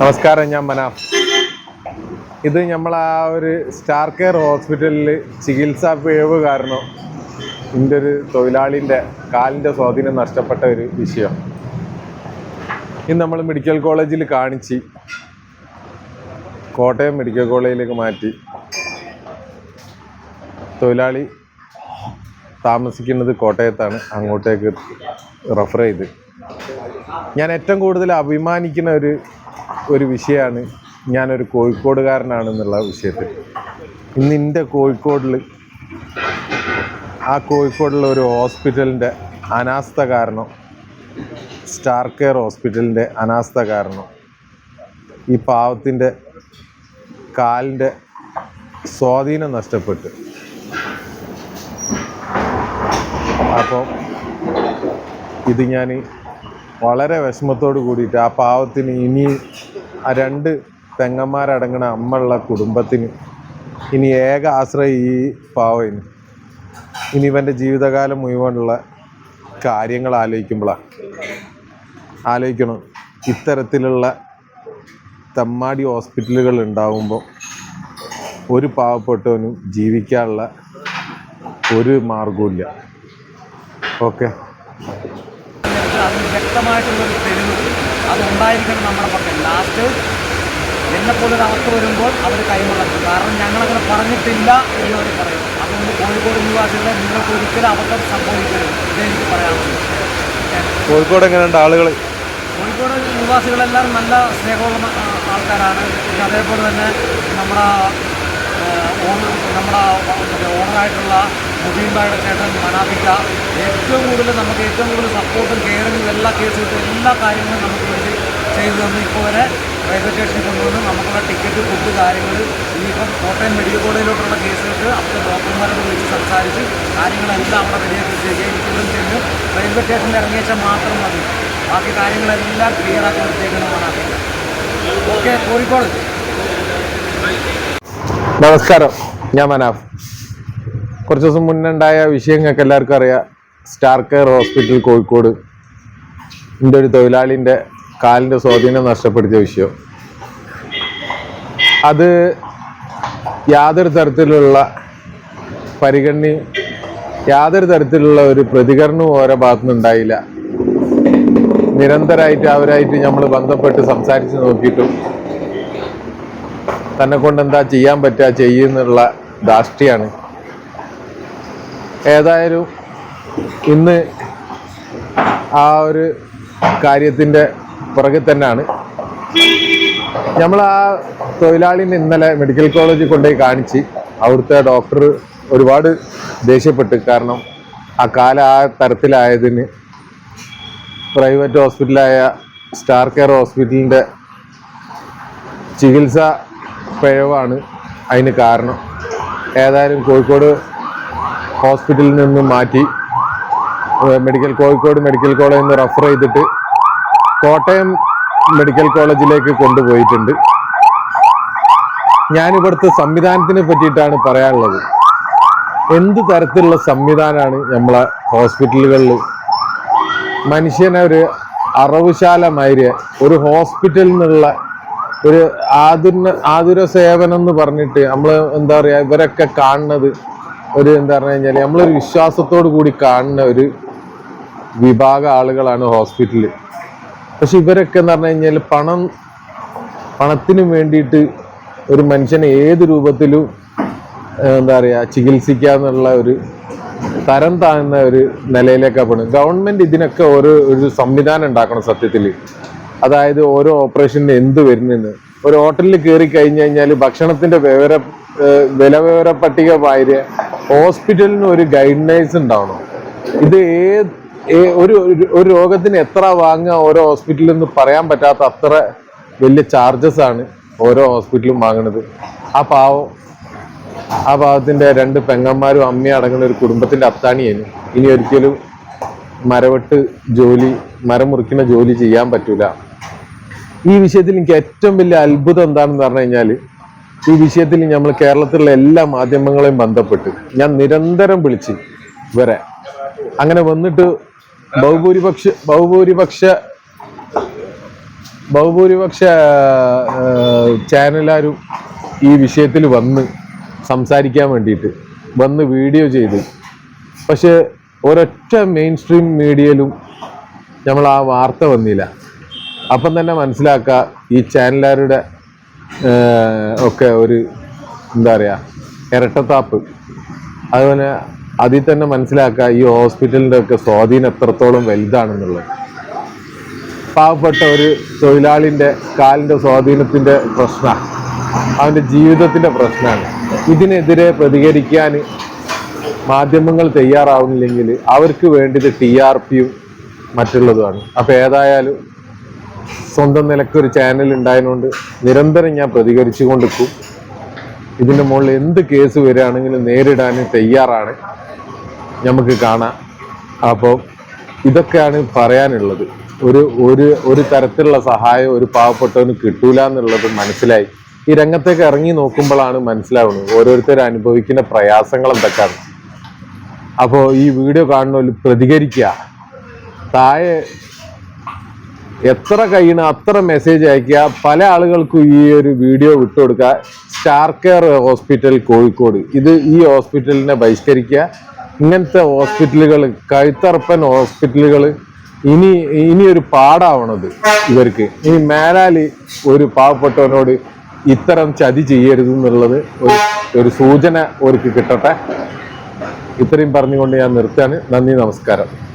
നമസ്കാരം ഞാൻ മനാഫ് ഇത് നമ്മൾ ആ ഒരു സ്റ്റാർ കെയർ ഹോസ്പിറ്റലിൽ ചികിത്സാ പിഴവ് കാരണം ഇതിന്റെ ഒരു തൊഴിലാളിന്റെ കാലിന്റെ സ്വാധീനം നഷ്ടപ്പെട്ട ഒരു വിഷയം. ഇന്ന് നമ്മൾ മെഡിക്കൽ കോളേജിൽ കാണിച്ച് കോട്ടയം മെഡിക്കൽ കോളേജിലേക്ക് മാറ്റി തൊഴിലാളി താമസിക്കുന്നത് കോട്ടയത്താണ്. അങ്ങോട്ടേക്ക് റെഫർ ചെയ്ത്. ഞാൻ ഏറ്റവും കൂടുതൽ അഭിമാനിക്കുന്ന ഒരു ഒരു വിഷയമാണ്. ഞാനൊരു കോഴിക്കോടുകാരനാണെന്നുള്ള വിഷയത്തിൽ. ഇന്ന് എന്റെ കോഴിക്കോടിൽ ആ കോഴിക്കോടുള്ള ഒരു ഹോസ്പിറ്റലിന്റെ അനാസ്ഥ കാരണം സ്റ്റാർ കെയർ ഹോസ്പിറ്റലിന്റെ അനാസ്ഥ കാരണം ഈ പാവത്തിന്റെ കാലിന്റെ സ്വാധീനം നഷ്ടപ്പെട്ടു. അപ്പോൾ ഇത് ഞാൻ വളരെ വിഷമത്തോട് കൂടിയിട്ട് ആ പാവത്തിന് ഇനി ആ രണ്ട് പെങ്ങന്മാരടങ്ങണ അമ്മയുള്ള കുടുംബത്തിന് ഇനി ഏക ആശ്രയം ഈ പാവയിന്. ഇനി ഇവന്റെ ജീവിതകാലം മുഴുവനുള്ള കാര്യങ്ങൾ ആലോചിക്കുമ്പോഴാണ് ആലോചിക്കണം. ഇത്തരത്തിലുള്ള തെമ്മാടി ഹോസ്പിറ്റലുകൾ ഉണ്ടാവുമ്പോൾ ഒരു പാവപ്പെട്ടവനും ജീവിക്കാനുള്ള ഒരു മാർഗവുമില്ല ഓക്കെ. വ്യക്തമായിട്ടുള്ളൊരു തെളിവ് അതുണ്ടായിരിക്കണം നമ്മുടെ പക്കൽ ലാസ്റ്റ് എന്നെപ്പോലൊരു അവസ്ഥ വരുമ്പോൾ അവർ കൈമടക്കും കാരണം ഞങ്ങളങ്ങനെ പറഞ്ഞിട്ടില്ല എന്ന് അവർ പറയും. അതുകൊണ്ട് കോഴിക്കോട് നിവാസികളെ നിങ്ങൾക്ക് ഒരിക്കലും അവസരം സംഭവിക്കരുത്. ഇതെനിക്ക് പറയാനുള്ളത് കോഴിക്കോട് എങ്ങനെയുണ്ട് ആളുകൾ കോഴിക്കോട് നിവാസികളെല്ലാം നല്ല സ്നേഹമുള്ള ആൾക്കാരാണ്. പിന്നെ അതേപോലെ തന്നെ നമ്മുടെ ഓണർ നമ്മുടെ ഓണറായിട്ടുള്ള മുബീൻബായുടെ ചേട്ടൻ മനാപിക്ക ഏറ്റവും കൂടുതൽ നമുക്ക് ഏറ്റവും കൂടുതൽ സപ്പോർട്ടും കെയറിങ്ങും എല്ലാ കേസുകളും എല്ലാ കാര്യങ്ങളും നമുക്ക് വേണ്ടി ചെയ്തു തന്നു. ഇപ്പോൾ വരെ റെയിൽവേ സ്റ്റേഷനിൽ കൊണ്ടുവന്ന് നമുക്കുള്ള ടിക്കറ്റ് ഫുഡ് കാര്യങ്ങൾ ഇനിയിപ്പം കോട്ടയം മെഡിക്കൽ കോളേജിലോട്ടുള്ള കേസുകൾക്ക് അവിടുത്തെ ഡോക്ടർമാരോട് വിളിച്ച് സംസാരിച്ച് കാര്യങ്ങളെല്ലാം അവിടെ റെഡിയാക്കി ചെയ്യുക ഇവിടെ ചെന്ന് റെയിൽവേ സ്റ്റേഷനിൽ ഇറങ്ങിയാൽ മാത്രം മതി. ബാക്കി കാര്യങ്ങളെല്ലാം ക്ലിയർ ആക്കി നിർത്തിയേക്കുന്നതാണ് ഓക്കെ കോഴിക്കോട്. നമസ്കാരം. ഞാൻ മനാഫ്. കുറച്ച് ദിവസം മുന്നുണ്ടായ വിഷയങ്ങൾക്ക് എല്ലാവർക്കും അറിയാം. Star care hospital Kozhikode. എന്റെ ഒരു തൊഴിലാളിന്റെ കാലിന്റെ സ്വാധീനം നഷ്ടപ്പെടുത്തിയ വിഷയം. അത് യാതൊരു തരത്തിലുള്ള പരിഗണനയും യാതൊരു തരത്തിലുള്ള ഒരു പ്രതികരണവും ഓരോ ഭാഗത്തുനിന്ന് ഉണ്ടായില്ല. നിരന്തരമായിട്ട് അവരായിട്ട് നമ്മൾ ബന്ധപ്പെട്ട് സംസാരിച്ച് നോക്കിയിട്ടും തന്നെ കൊണ്ട് എന്താ ചെയ്യാൻ പറ്റുക ചെയ്യുന്നുള്ള ധാഷ്ട്യാണ് ഏതായാലും ഇന്ന് ആ ഒരു കാര്യത്തിന്റെ പുറകിൽ തന്നെയാണ്. നമ്മൾ ആ തൊഴിലാളിനെ ഇന്നലെ മെഡിക്കൽ കോളേജിൽ കൊണ്ടുപോയി കാണിച്ച് അവിടുത്തെ ഡോക്ടർ ഒരുപാട് ദേഷ്യപ്പെട്ട്. കാരണം ആ കാല ആ തരത്തിലായതിന് പ്രൈവറ്റ് ഹോസ്പിറ്റലായ സ്റ്റാർ കെയർ ഹോസ്പിറ്റലിന്റെ ചികിത്സ പിഴവാണ് അതിന് കാരണം. ഏതായാലും കോഴിക്കോട് ഹോസ്പിറ്റലിൽ നിന്ന് മാറ്റി മെഡിക്കൽ കോഴിക്കോട് മെഡിക്കൽ കോളേജിൽ നിന്ന് റെഫർ ചെയ്തിട്ട് കോട്ടയം മെഡിക്കൽ കോളേജിലേക്ക് കൊണ്ടുപോയിട്ടുണ്ട്. ഞാനിവിടുത്തെ സംവിധാനത്തിനെ പറ്റിയിട്ടാണ് പറയാനുള്ളത്. എന്ത് തരത്തിലുള്ള സംവിധാനമാണ് നമ്മളെ ഹോസ്പിറ്റലുകളിൽ മനുഷ്യനെ ഒരു അറവുശാലമാതിരി ഒരു ഹോസ്പിറ്റലിൽ നിന്നുള്ള ഒരു ആതുര ആതുര സേവനം എന്ന് പറഞ്ഞിട്ട് നമ്മൾ എന്താ പറയുക ഇവരൊക്കെ കാണുന്നത് ഒരു എന്താ പറഞ്ഞു കഴിഞ്ഞാൽ നമ്മളൊരു വിശ്വാസത്തോടു കൂടി കാണുന്ന ഒരു വിഭാഗ ആളുകളാണ് ഹോസ്പിറ്റലിൽ പക്ഷെ ഇവരൊക്കെ എന്ന് പറഞ്ഞു കഴിഞ്ഞാൽ പണം പണത്തിന് വേണ്ടിയിട്ട് ഒരു മനുഷ്യനെ ഏത് രൂപത്തിലും എന്താ പറയുക ചികിത്സിക്കാന്നുള്ള ഒരു തരം താഴ്ന്ന ഒരു നിലയിലേക്കാണ് പോകുന്നത് ഗവൺമെന്റ് ഇതിനൊക്കെ ഒരു ഒരു സംവിധാനം ഉണ്ടാക്കണം സത്യത്തിൽ അതായത് ഓരോ ഓപ്പറേഷന് എന്ത് വരുന്നെന്ന്. ഒരു ഹോട്ടലിൽ കയറി കഴിഞ്ഞു കഴിഞ്ഞാൽ ഭക്ഷണത്തിന്റെ വിവര വില വിവര പട്ടിക വാര്യ ഹോസ്പിറ്റലിന് ഒരു ഗൈഡ്ലൈൻസ് ഉണ്ടാവണം. ഇത് ഏത് ഒരു ഒരു- രോഗത്തിന് എത്ര വാങ്ങുക ഓരോ ഹോസ്പിറ്റലിൽ നിന്ന് പറയാൻ പറ്റാത്ത അത്ര വലിയ ചാർജസ് ആണ് ഓരോ ഹോസ്പിറ്റലും വാങ്ങുന്നത് ആ പാവം ആ പാവത്തിന്റെ രണ്ട് പെങ്ങന്മാരും അമ്മയും അടങ്ങുന്ന ഒരു കുടുംബത്തിന്റെ അത്താണിയാണ് ഇനി ഒരിക്കലും മരവെട്ട് ജോലി മരം മുറിക്കുന്ന ജോലി ചെയ്യാൻ പറ്റൂല. ഈ വിഷയത്തിൽ എനിക്ക് ഏറ്റവും വലിയ അത്ഭുതം എന്താണെന്ന് പറഞ്ഞു കഴിഞ്ഞാൽ ഈ വിഷയത്തിൽ നമ്മൾ കേരളത്തിലുള്ള എല്ലാ മാധ്യമങ്ങളെയും ബന്ധപ്പെട്ട് ഞാൻ നിരന്തരം വിളിച്ച് ഇവരെ. അങ്ങനെ വന്നിട്ട് ബഹുഭൂരിപക്ഷ ബഹുഭൂരിപക്ഷ ബഹുഭൂരിപക്ഷ ചാനലാരും ഈ വിഷയത്തിൽ വന്ന് സംസാരിക്കാൻ വേണ്ടിയിട്ട് വന്ന് വീഡിയോ ചെയ്ത്. പക്ഷേ ഒരൊറ്റ മെയിൻ സ്ട്രീം മീഡിയയിലും നമ്മൾ ആ വാർത്ത വന്നില്ല. അപ്പം തന്നെ മനസ്സിലാക്കുക ഈ ചാനലുകാരുടെ ഒക്കെ ഒരു എന്താ പറയുക ഇരട്ടത്താപ്പ്. അതുപോലെ അതിൽ തന്നെ മനസ്സിലാക്കുക ഈ ഹോസ്പിറ്റലിന്റെ ഒക്കെ സ്വാധീനം എത്രത്തോളം വലുതാണെന്നുള്ളത്. പാവപ്പെട്ട ഒരു തൊഴിലാളിന്റെ കാലിന്റെ സ്വാധീനത്തിന്റെ പ്രശ്ന അവന്റെ ജീവിതത്തിന്റെ പ്രശ്നമാണ്. ഇതിനെതിരെ പ്രതികരിക്കാൻ മാധ്യമങ്ങൾ തയ്യാറാവുന്നില്ലെങ്കിൽ അവർക്ക് വേണ്ടത് ടി ആർ പിയും മറ്റുള്ളതുമാണ്. അപ്പോൾ ഏതായാലും സ്വന്തം നിലക്കൊരു ചാനൽ ഉണ്ടായതുകൊണ്ട് നിരന്തരം ഞാൻ പ്രതികരിച്ചു കൊണ്ടിരിക്കും ഇതിന്റെ മുകളിൽ എന്ത് കേസ് വരികയാണെങ്കിലും നേരിടാൻ തയ്യാറാണ്. നമുക്ക് കാണാം. അപ്പോൾ ഇതൊക്കെയാണ് പറയാനുള്ളത്. ഒരു ഒരു ഒരു തരത്തിലുള്ള സഹായം ഒരു പാവപ്പെട്ടവന് കിട്ടൂല എന്നുള്ളത് മനസ്സിലായി. ഈ രംഗത്തേക്ക് ഇറങ്ങി നോക്കുമ്പോഴാണ് മനസ്സിലാവുന്നത്. ഓരോരുത്തർ അനുഭവിക്കുന്ന പ്രയാസങ്ങൾ എന്തൊക്കെയാണ്. അപ്പോൾ ഈ വീഡിയോ കാണുന്നവർ പ്രതികരിക്കുക. താഴെ എത്ര കഴിയണം അത്ര മെസ്സേജ് അയക്കുക പല ആളുകൾക്കും ഈ ഒരു video വിട്ടുകൊടുക്കുക. Star care hospital Kozhikode. ഇത് ഈ ഹോസ്പിറ്റലിനെ ബഹിഷ്കരിക്കുക. ഇങ്ങനത്തെ ഹോസ്പിറ്റലുകൾ കഴുത്തറപ്പൻ ഹോസ്പിറ്റലുകൾ ഇനി ഇനി ഒരു പാടാവണത് ഇവർക്ക്. ഇനി മേലാലി ഒരു പാവപ്പെട്ടവനോട് ഇത്തരം ചതി ചെയ്യരുത് എന്നുള്ളത് ഒരു ഒരു സൂചന അവർക്ക് കിട്ടട്ടെ. ഇത്രയും പറഞ്ഞുകൊണ്ട് ഞാൻ നിർത്തുകയാണ്. നന്ദി നമസ്കാരം.